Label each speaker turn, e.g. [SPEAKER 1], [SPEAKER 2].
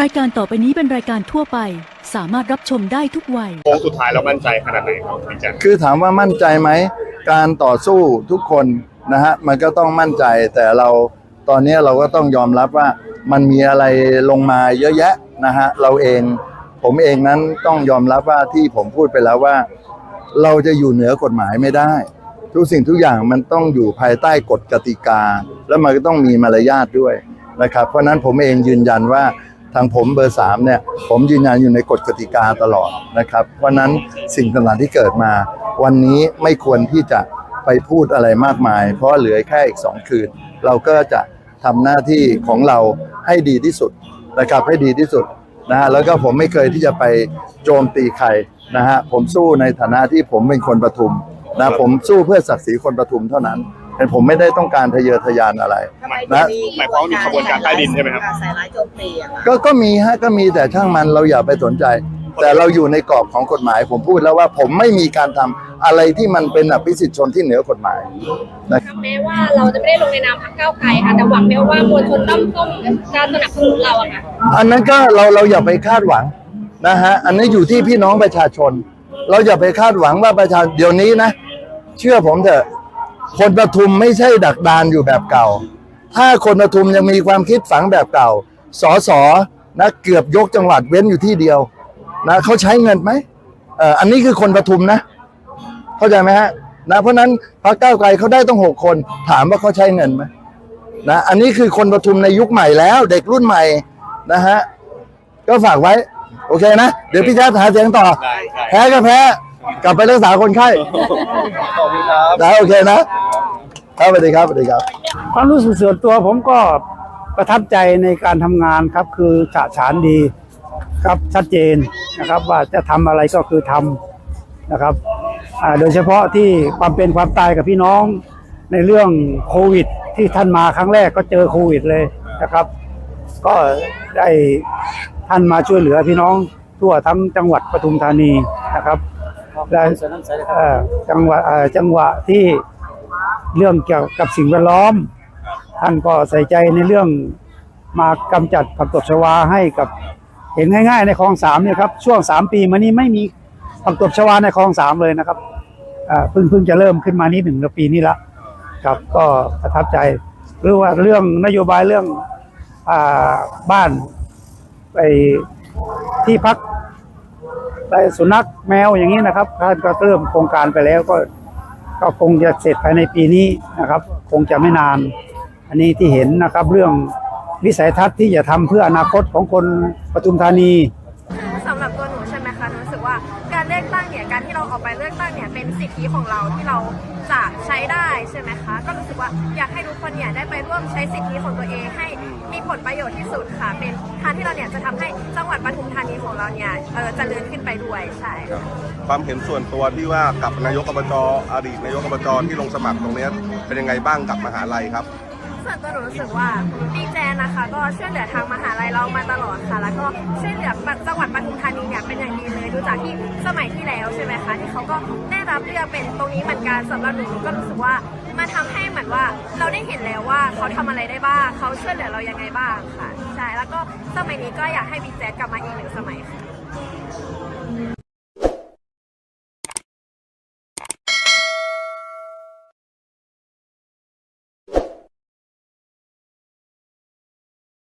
[SPEAKER 1] รายการต่อไปนี้เป็นรายการทั่วไป สามารถรับชมได้ทุกวัย
[SPEAKER 2] โค้งสุดท้ายเรามั่นใจขนาดไหนครับพี่แจ๊ค
[SPEAKER 3] คือถามว่ามั่นใจไหม การต่อสู้ทุกคนนะฮะมันก็ต้องมั่นใจแต่เราตอนนี้เราก็ต้องยอมรับว่ามันมีอะไรลงมาเยอะแยะนะฮะเราเองผมเองนั้นต้องยอมรับว่าที่ผมพูดไปแล้วว่า เราจะอยู่เหนือกฎหมายไม่ได้ ทุกสิ่งทุกอย่างมันต้องอยู่ภายใต้กฎกติกา แล้วมันก็ต้องมีมารยาทด้วยนะครับ เพราะฉะนั้นผมเองยืนยันว่า ทางผมเบอร์สามเนี่ยผมยืนยันอยู่ในกฎกติกาตลอดนะครับเพราะนั้นสิ่งต่างๆที่เกิดมา วันนี้ไม่ควรที่จะไปพูดอะไรมากมาย เพราะเหลือแค่อีกสองคืน เราก็จะทำหน้าที่ของเราให้ดีที่สุดนะครับให้ดีที่สุดนะฮะแล้วก็ผมไม่เคยที่จะไปโจมตีใครนะฮะผมสู้ในฐานะที่ผมเป็นคนปทุมนะผมสู้เพื่อศักดิ์ศรีคนปทุมเท่านั้น แต่ผมไม่ได้ต้องการทะเยอทะยานอะไร
[SPEAKER 2] หมายหมายความว่ามีขบวนการใต้ดินใช่ไหมครับ
[SPEAKER 4] ใส่ร้ายโจมตีอะค่ะ
[SPEAKER 3] ก็ก็มีฮะก็มีแต่ช่างมันเราอย่าไปสนใจ แต่เราอยู่ในกรอบของกฎหมาย ผมพูดแล้วว่าผมไม่มีการทำอะไรที่มันเป็นอภิสิทธิชนที่เหนือกฎหมายนะ
[SPEAKER 5] แม้ว่าเราจะไม่ได้ลงในนามพรรคก้าวไกลค่ะ แต่หวังไหมว่ามวลชนด้อมส้มจะสนับสนุนเราอะค่ะ
[SPEAKER 3] อันนั้นก็เราเราอย่าไปคาดหวังนะฮะอันนี้อยู่ที่พี่น้องประชาชน เราอย่าไปคาดหวังว่าประชาเดี๋ยวนี้นะ เชื่อผมเถอะ คนปทุมไม่ใช่ดักดานอยู่แบบเก่า ถ้าคนปทุมยังมีความคิดฝังแบบเก่า สอสอนะเกือบยกจังหวัดเว้นอยู่ที่เดียวนะเขาใช้เงินไหมเอ่ออันนี้คือคนปทุมนะ เข้าใจไหมฮะนะเพราะฉะนั้นพรรคก้าวไกลเขาได้ต้องหกคน ถามว่าเขาใช้เงินไหมนะอันนี้คือคนปทุมในยุคใหม่แล้ว เด็กรุ่นใหม่นะฮะก็ฝากไว้ โอเคนะ เดี๋ยวพี่แจ๊ดหาเสียงต่อ
[SPEAKER 2] ได้ได้
[SPEAKER 3] แพ้ก็แพ้ กลับไปรักษาคนไข้
[SPEAKER 2] ขอบคุณครับ
[SPEAKER 3] นะโอเคนะครับสวัสดีครับสวัสดีครับ
[SPEAKER 6] ความรู้สึกส่วนตัวผมก็ประทับใจในการทำงานครับ คือฉะฉานดีครับชัดเจนนะครับ ว่าจะทำอะไรก็คือทำนะครับอ่าโดยเฉพาะที่ความเป็นความตายกับพี่น้องในเรื่องโควิด ที่ท่านมาครั้งแรกก็เจอโควิดเลยนะครับ ก็ได้ท่านมาช่วยเหลือพี่น้องทั่วทั้งจังหวัดปทุมธานีนะครับ และจังหวะจังหวะที่เรื่องเกี่ยวกับสิ่งแวดล้อม ท่านก็ใส่ใจในเรื่องมากำจัดผักตบชวาให้กับเห็นง่าย ๆ ในคลองสามเนี่ยครับช่วงสามปีมานี้ไม่มีผักตบชวาในคลองสามเลยนะครับเพิ่งเพิ่งจะเริ่มขึ้นมานี้หนึ่งปีนี้ละครับก็ประทับใจหรือว่าเรื่องนโยบายเรื่องอบ้านไปที่พัก สุนัขแมวอย่างนี้นะครับท่านก็เริ่มโครงการไปแล้วก็ก็คงจะเสร็จภายในปีนี้นะครับ คงจะไม่นาน อันนี้ที่เห็นนะครับเรื่องวิสัยทัศน์ที่จะทำเพื่ออนาคตของคนปทุมธานี
[SPEAKER 5] ธิของเราที่เราจะใช้ได้ใช่ไหมคะ ก็รู้สึกว่าอยากให้ทุกคนเนี่ยได้ไปร่วมใช้สิทธิของตัวเองให้มีผลประโยชน์ที่สุดค่ะ เป็นทางที่เราเนี่ยจะทำให้จังหวัดปทุมธานีของเราเนี่ยเออเจริญขึ้นไปด้วยใช่ค่ะ
[SPEAKER 7] ความเห็นส่วนตัวที่ว่ากับนายกอบจอดีตนายกอบจที่ลงสมัครตรงเนี้ยเป็นยังไงบ้างกับมหาลัยครับ
[SPEAKER 5] ส่วนตัวหนูรู้สึกว่าดีแจนะคะ ก็ช่วยเหลือทางมหา ลัยเรามาตลอดค่ะ แล้วก็ช่วยเหลือจังหวัดปทุมธานีเนี่ยเป็นอย่างดีเลยดูจากที่สมัยที่แล้วใช่ไหมคะที่เขาก็ได้รับเลือกเป็นตรงนี้เหมือนกันสำหรับหนูก็รู้สึกว่ามันทำให้เหมือนว่าเราได้เห็นแล้วว่าเขาทำอะไรได้บ้างเขาช่วยเหลือเรายังไงบ้างค่ะใช่แล้วก็สมัยนี้ก็อยากให้บิ๊กแจ๊กกลับมาอีกหนึ่งสมัยค่ะ